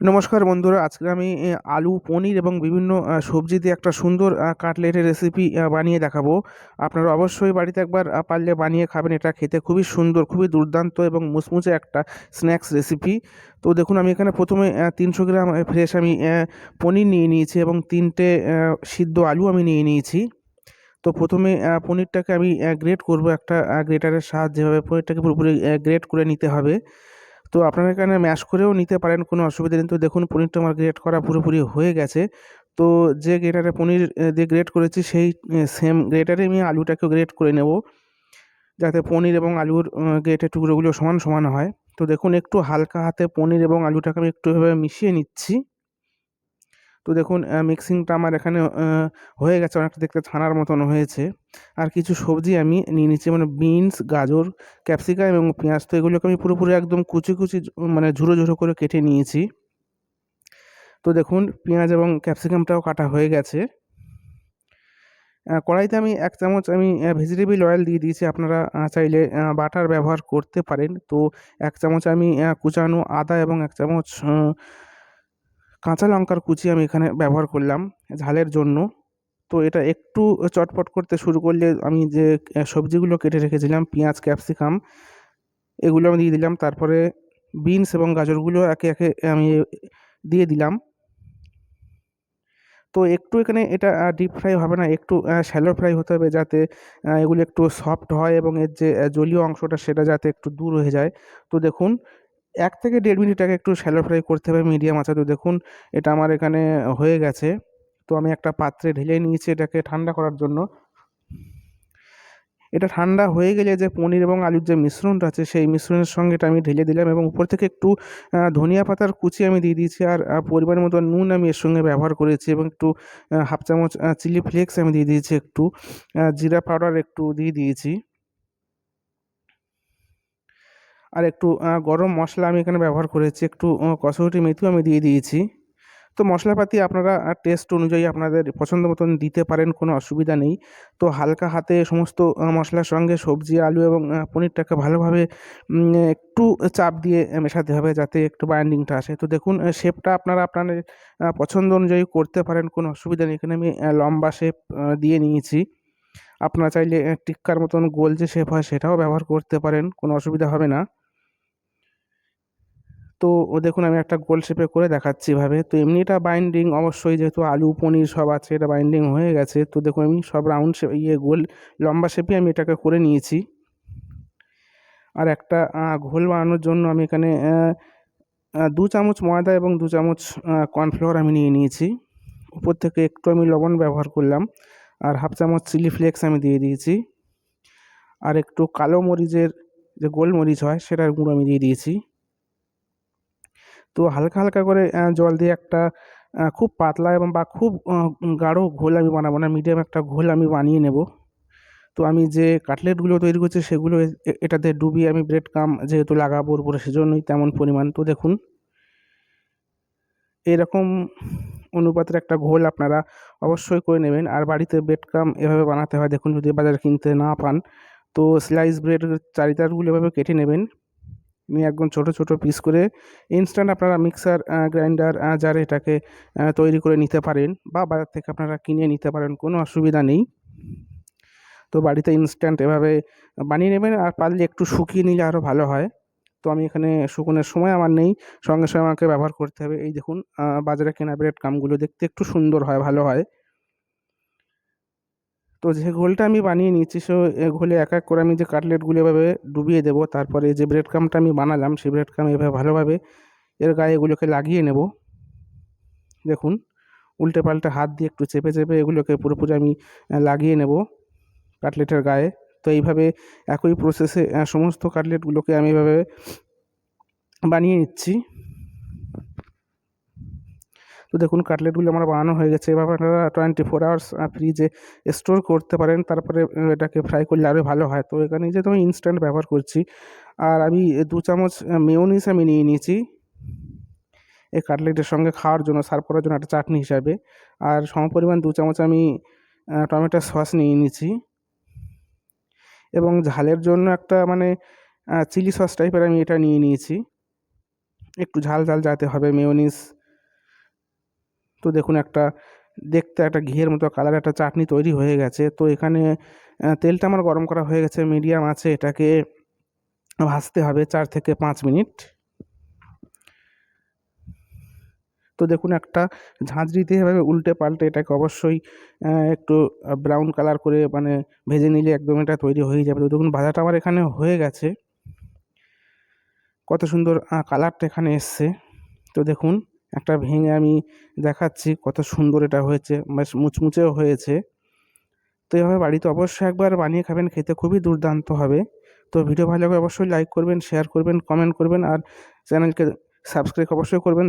নমস্কার বন্ধুরা, আজকে আমি আলু, পনির এবং বিভিন্ন সবজি দিয়ে একটা সুন্দর কাটলেটের রেসিপি বানিয়ে দেখাবো। আপনারা অবশ্যই বাড়িতে একবার পারলে বানিয়ে খাবেন। এটা খেতে খুবই সুন্দর, খুবই দুর্দান্ত এবং মুচমুচে একটা স্ন্যাক্স রেসিপি তো দেখুন, আমি এখানে প্রথমে তিনশো গ্রাম ফ্রেশ আমি পনির নিয়ে নিয়েছি এবং তিনটে সিদ্ধ আলু আমি নিয়ে নিয়েছি। তো প্রথমে পনিরটাকে আমি গ্রেট করব একটা গ্রেটারের সাহায্যে। পনিরটাকে পুরোপুরি গ্রেট করে নিতে হবে। তো আপনারা এখানে ম্যাশ করেও নিতে পারেন, কোনো অসুবিধা নেই। তো দেখুন, পনিরটা আমার গ্রেট করা পুরোপুরি হয়ে গেছে। তো যে গ্রেটারে পনির দিয়ে গ্রেট করেছি, সেই সেম গ্রেটারে আমি আলুটাকেও গ্রেট করে নেব। যাতে পনির এবং আলুর গ্রেটের টুকরোগুলো সমান সমান হয়। তো দেখুন, একটু হালকা হাতে পনির এবং আলুটাকে আমি একটু এভাবে মিশিয়ে নিচ্ছি। তো দেখুন মিক্সিংটা আমার এখানে হয়ে গেছে। অনেকটা দেখতে ছানার মতন হয়েছে। আর কিছু সবজি আমি নিয়ে নিচ্ছি মানে বিনস গাজর ক্যাপসিকাম এবং পেঁয়াজ। তো এগুলোকে আমি পুরোপুরি একদম কুচি কুচি মানে ঝুরো ঝুরো করে কেটে নিয়েছি। তো দেখুন, পেঁয়াজ এবং ক্যাপসিকামটাও কাটা হয়ে গেছে। কড়াইতে আমি এক চামচ আমি ভেজিটেবিল অয়েল দিয়ে দিয়েছি। আপনারা চাইলে বাটার ব্যবহার করতে পারেন। তো এক চামচ আমি কুচানো আদা এবং এক চামচ কাঁচা লঙ্কার কুচি আমি এখানে ব্যবহার করলাম ঝালের জন্য। তো এটা একটু চটপট করতে শুরু করলে আমি যে সবজিগুলো কেটে রেখেছিলাম, পেঁয়াজ, ক্যাপসিকাম, এগুলো আমি দিয়ে দিলাম। তারপরে বিনস এবং গাজরগুলো একে একে আমি দিয়ে দিলাম। তো একটু এখানে এটা ডিপ ফ্রাই হবে না, একটু শ্যালো ফ্রাই হতে হবে যাতে এগুলো একটু সফট হয় এবং এর যে জলীয় অংশটা সেটা যাতে একটু দূর হয়ে যায়। তো দেখুন এক থেকে দেড় মিনিট আগে একটু শ্যালো ফ্রাই করতে হবে, মিডিয়াম আছে তো দেখুন, এটা আমার এখানে হয়ে গেছে। তো আমি একটা পাত্রে ঢেলে নিয়েছি এটাকে ঠান্ডা করার জন্য। এটা ঠান্ডা হয়ে গেলে যে পনির এবং আলুর যে মিশ্রণটা আছে, সেই মিশ্রণের সঙ্গে এটা আমি ঢেলে দিলাম এবং উপর থেকে একটু ধনিয়া পাতার কুচি আমি দিয়ে দিয়েছি আর পরিমাণ মতো নুন আমি এর সঙ্গে ব্যবহার করেছি এবং একটু হাফ চামচ চিলি ফ্লেক্স আমি দিয়ে দিয়েছি একটু জিরা পাউডার একটু দিয়ে দিয়েছি। আর একটু গরম মশলা আমি এখানে ব্যবহার করেছি, একটু কসুরি মেথিও আমি দিয়ে দিয়েছি। তো মশলাপাতি আপনারা টেস্ট অনুযায়ী আপনাদের পছন্দ মতন দিতে পারেন, কোনো অসুবিধা নেই। তো হালকা হাতে সমস্ত মশলার সঙ্গে সবজি, আলু এবং পনিরটাকে ভালোভাবে একটু চাপ দিয়ে মেশাতে হবে যাতে একটু বাইন্ডিংটা আসে। তো দেখুন শেপটা আপনারা আপনাদের পছন্দ অনুযায়ী করতে পারেন, কোনো অসুবিধা নেই। এখানে আমি লম্বা শেপ দিয়ে নিয়েছি। আপনারা চাইলে টিক্কার মতন গোল যে শেপ হয় সেটাও ব্যবহার করতে পারেন, কোনো অসুবিধা হবে না। তো ও দেখুন আমি একটা গোল শেপে করে দেখাচ্ছি এভাবে। তো এমনি এটা বাইন্ডিং অবশ্যই যেহেতু আলু, পনির সব আছে, এটা বাইন্ডিং হয়ে গেছে। তো দেখুন আমি সব রাউন্ড শেপ ইয়ে গোল, লম্বা শেপে আমি এটাকে করে নিয়েছি। আর একটা ঘোল বানানোর জন্য আমি এখানে দু চামচ ময়দা এবং দু চামচ কর্নফ্লাওয়ার আমি নিয়ে নিয়েছি। উপর থেকে একটু আমি লবণ ব্যবহার করলাম। আর হাফ চামচ চিলি ফ্লেক্স আমি দিয়ে দিয়েছি। আর একটু কালো মরিচের যে গোলমরিচ হয়, সেটার গুঁড়ো আমি দিয়ে দিয়েছি। তো হালকা হালকা করে জল দিয়ে একটা খুব পাতলা এবং বা খুব গাঢ় ঘোল আমি বানাবো না মিডিয়াম একটা ঘোল আমি বানিয়ে নেব। তো আমি যে কাটলেটগুলো তৈরি করছি সেগুলো এটাতে ডুবিয়ে আমি ব্রেড কাম যেহেতু লাগাবো উপরে সেজন্যই তেমন পরিমাণ। তো দেখুন, এরকম অনুপাতের একটা ঘোল আপনারা অবশ্যই করে নেবেন। আর বাড়িতে ব্রেড কাম এভাবে বানাতে হয়, দেখুন যদি বাজারে কিনতে না পান, তো স্লাইস ব্রেড চারিতারগুলো এভাবে কেটে নেবেন। নিয়ে একদম ছোটো ছোটো পিস করে ইনস্ট্যান্ট আপনারা মিক্সার গ্রাইন্ডার জারে এটাকে তৈরি করে নিতে পারেন বা বাজার থেকে আপনারা কিনে নিতে পারেন, কোনো অসুবিধা নেই। তো বাড়িতে ইনস্ট্যান্ট এভাবে বানিয়ে নেবেন আর পারলে একটু শুকিয়ে নিলে আরও ভালো হয়। তো আমি এখানে শুকনোর সময় আমার নেই, সঙ্গে সঙ্গে আমাকে ব্যবহার করতে হবে। এই দেখুন বাজারে কেনা ব্রেড কামগুলো দেখতে একটু সুন্দর হয়, ভালো হয়। তো যে ঘোলটা আমি বানিয়ে নিয়েছি, সে ঘোলে এক এক করে আমি যে কাটলেটগুলো এভাবে ডুবিয়ে দেবো, তারপরে যে ব্রেড ক্রামটা আমি বানালাম সেই ব্রেড ক্রাম এভাবে ভালোভাবে এর গায়ে এগুলোকে লাগিয়ে নেব। দেখুন, উল্টে পাল্টে হাত দিয়ে একটু চেপে চেপে এগুলোকে পুরোপুরি আমি লাগিয়ে নেব কাটলেটের গায়ে। তো এইভাবে একই প্রসেসে সমস্ত কাটলেটগুলোকে আমি এভাবে বানিয়ে নিচ্ছি। তো দেখুন কাটলেটগুলো আমার বানানো হয়ে গেছে। এভাবে আপনারা টোয়েন্টি ফোর আওয়ার্স ফ্রিজে স্টোর করতে পারেন, তারপরে এটাকে ফ্রাই করলে আরও ভালো হয়। তো এখানে যেহেতু আমি ইনস্ট্যান্ট ব্যবহার করছি। আর আমি দু চামচ মেয়োনিজ আমি নিয়ে নিয়েছি। এই কাটলেটের সঙ্গে খাওয়ার জন্য সার্ভ করার জন্য একটা চাটনি হিসাবে। আর সমপরিমাণ দু চামচ আমি টমেটো সস নিয়ে নিয়েছি। এবং ঝালের জন্য একটা মানে চিলি সস টাইপের আমি এটা নিয়ে নিয়েছি। একটু ঝাল ঝাল যাতে হবে মেয়োনিজ তো দেখুন একটা, দেখতে একটা ঘিয়ের মতো কালার একটা চাটনি তৈরি হয়ে গেছে। তো এখানে তেলটা আমার গরম করা হয়ে গেছে মিডিয়াম আছে, এটাকে ভাজতে হবে চার থেকে পাঁচ মিনিট। তো দেখুন একটা ঝাঁঝরিতে এভাবে উল্টে পাল্টে এটাকে অবশ্যই একটু ব্রাউন কালার করে মানে ভেজে নিলে একদম এটা তৈরি হয়ে যাবে। তো দেখুন ভাজাটা আমার এখানে হয়ে গেছে। কত সুন্দর কালারটা এখানে এসছে। তো দেখুন একটা ভেঙে আমি দেখাচ্ছি কত সুন্দর এটা হয়েছে, বেশ মুচমুচেও হয়েছে। তো এভাবে বাড়িতে অবশ্যই একবার বানিয়ে খাবেন, খেতে খুবই দুর্দান্ত হবে। তো ভিডিও ভালো লাগলে অবশ্যই লাইক করবেন শেয়ার করবেন কমেন্ট করবেন, আর চ্যানেলকে সাবস্ক্রাইব অবশ্যই করবেন।